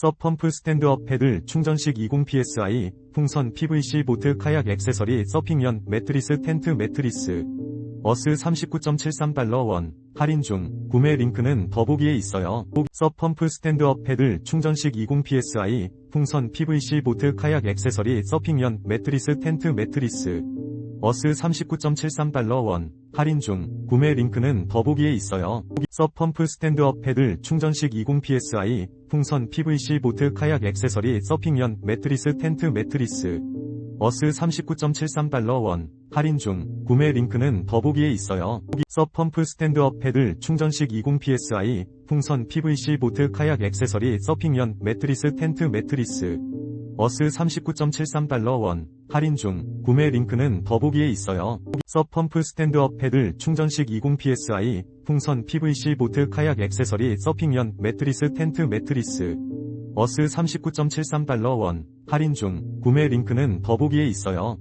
서 펌프 스탠드업 패들 충전식 20psi 풍선 PVC 보트 카약 액세서리 서핑연 매트리스 텐트 매트리스. 어스 39.73달러 원. 할인 중. 구매 링크는 더보기에 있어요. 서 펌프 스탠드업 패들 충전식 20psi 풍선 PVC 보트 카약 액세서리 서핑연 매트리스 텐트 매트리스 어스 39.73달러 원 할인 중 구매 링크는 더보기에 있어요. 서 펌프 스탠드업 패들 충전식 20psi 풍선 PVC 보트 카약 액세서리 서핑연 매트리스 텐트 매트리스 어스 39.73달러 원 할인 중 구매 링크는 더보기에 있어요. 서 펌프 스탠드업 패들 충전식 20psi 풍선 PVC 보트 카약 액세서리 서핑연 매트리스 텐트 매트리스 어스 39.73달러 원 할인 중 구매 링크는 더보기에 있어요. 서펌프 스탠드업 패들 충전식 20psi 풍선 PVC 보트 카약 액세서리 서핑연 매트리스 텐트 매트리스 어스 39.73달러 원 할인 중 구매 링크는 더보기에 있어요.